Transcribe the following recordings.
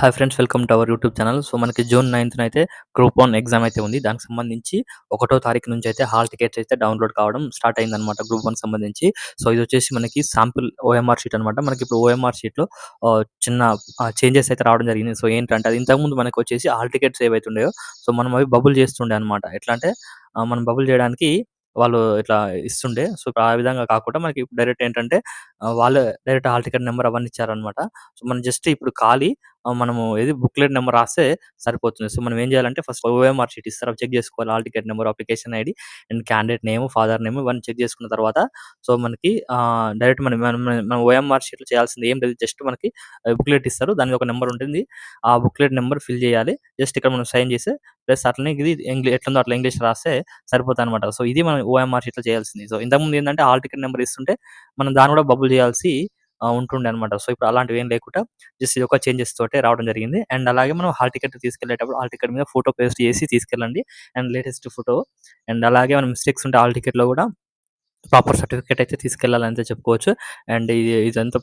Hi friends welcome to our YouTube channel so మనకి June ninth అయితే group one exam అయితే ఉంది. దానికి సంబంధించి ఒకటో తారీఖు నుంచి అయితే హాల్ టికెట్స్ అయితే డౌన్లోడ్ కావడం స్టార్ట్ అయింది అనమాట గ్రూప్ వన్ సంబంధించి. సో ఇది వచ్చేసి మనకి శాంపుల్ ఓఎంఆర్ షీట్ అనమాట మనకి ఇప్పుడు ఓఎంఆర్ షీట్లో చిన్న చేంజెస్ అయితే రావడం జరిగింది. సో ఏంటంటే అది ఇంతకుముందు మనకి వచ్చేసి హాల్ టికెట్స్ ఏవైతే ఉండేవో సో మనం అవి బబుల్ చేస్తుండే అనమాట ఎట్లా అంటే మనం బబుల్ చేయడానికి వాళ్ళు ఇట్లా ఇస్తుండే. సో ఆ విధంగా కాకుండా మనకి డైరెక్ట్ ఏంటంటే వాళ్ళు డైరెక్ట్ హాల్ టికెట్ నెంబర్ అవన్నీ ఇచ్చారనమాట సో మనం జస్ట్ ఇప్పుడు ఖాళీ ఆ, మనము ఏది బుక్లెట్ నెంబర్ రాస్తే సరిపోతుంది. సో మనం ఏం చేయాలంటే ఫస్ట్ ఓఎంఆర్ షీట్ ఇస్తారు. అవి చెక్ చేసుకోవాలి. Hall ticket number application ID and candidate name father name ఇవన్నీ చెక్ చేసుకున్న తర్వాత సో మనకి డైరెక్ట్ మనం మనం మనం ఓఎంఆర్ షీట్లో చేయాల్సింది ఏం లేదు. జస్ట్ మనకి బుక్లెట్ ఇస్తారు. దానికి ఒక నెంబర్ ఉంటుంది. ఆ బుక్లెట్ నెంబర్ ఫిల్ చేయాలి. జస్ట్ ఇక్కడ మనం సైన్ చేసి ప్లస్ అట్లనే ఇది ఇంగ్లీష్ ఎట్లుందో అట్లా ఇంగ్లీష్ రాస్తే సరిపోతుంది అనమాట సో ఇది మనం ఓఎంఆర్ షీట్లో చేయాల్సింది. సో ఇంతకుముందు ఏంటంటే హాల్ టికెట్ నెంబర్ ఇస్తుంటే మనం దాన్ని కూడా బబుల్ చేయాల్సి ఆ, ఉంటుండే అనమాట సో ఇప్పుడు అలాంటివి ఏం లేకుండా జస్ట్ ఇది ఒక చేంజెస్ తోటే రావడం జరిగింది. అండ్ అలాగే మనం హాల్ టికెట్ తీసుకెళ్ళేటప్పుడు హాల్ టికెట్ మీద ఫోటో పేస్ట్ చేసి తీసుకెళ్ళండి. And latest photo. అండ్ అలాగే మనం మిస్టేక్స్ ఉంటే హాల్ టికెట్లో కూడా ప్రాపర్ సర్టిఫికేట్ అయితే తీసుకెళ్ళాలని అయితే చెప్పుకోవచ్చు. అండ్ ఇది ఇదంతా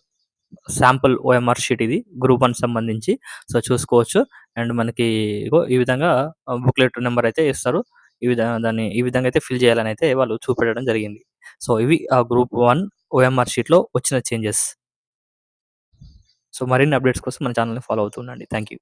sample O M R sheet ఇది గ్రూప్ వన్ సంబంధించి. సో చూసుకోవచ్చు. అండ్ మనకి ఇగో ఈ విధంగా బుక్లెట్ నెంబర్ అయితే ఇస్తారు. ఈ విధంగా దాన్ని ఈ విధంగా అయితే ఫిల్ చేయాలని అయితే వాళ్ళు చూపెట్టడం జరిగింది. సో ఇవి ఆ గ్రూప్ వన్ ఓఎంఆర్ షీట్లో వచ్చిన చేంజెస్. సో మరిన్ని అప్డేట్స్ కోసం మన ఛానల్ని ఫాలో అవుతుండండి థ్యాంక్ యూ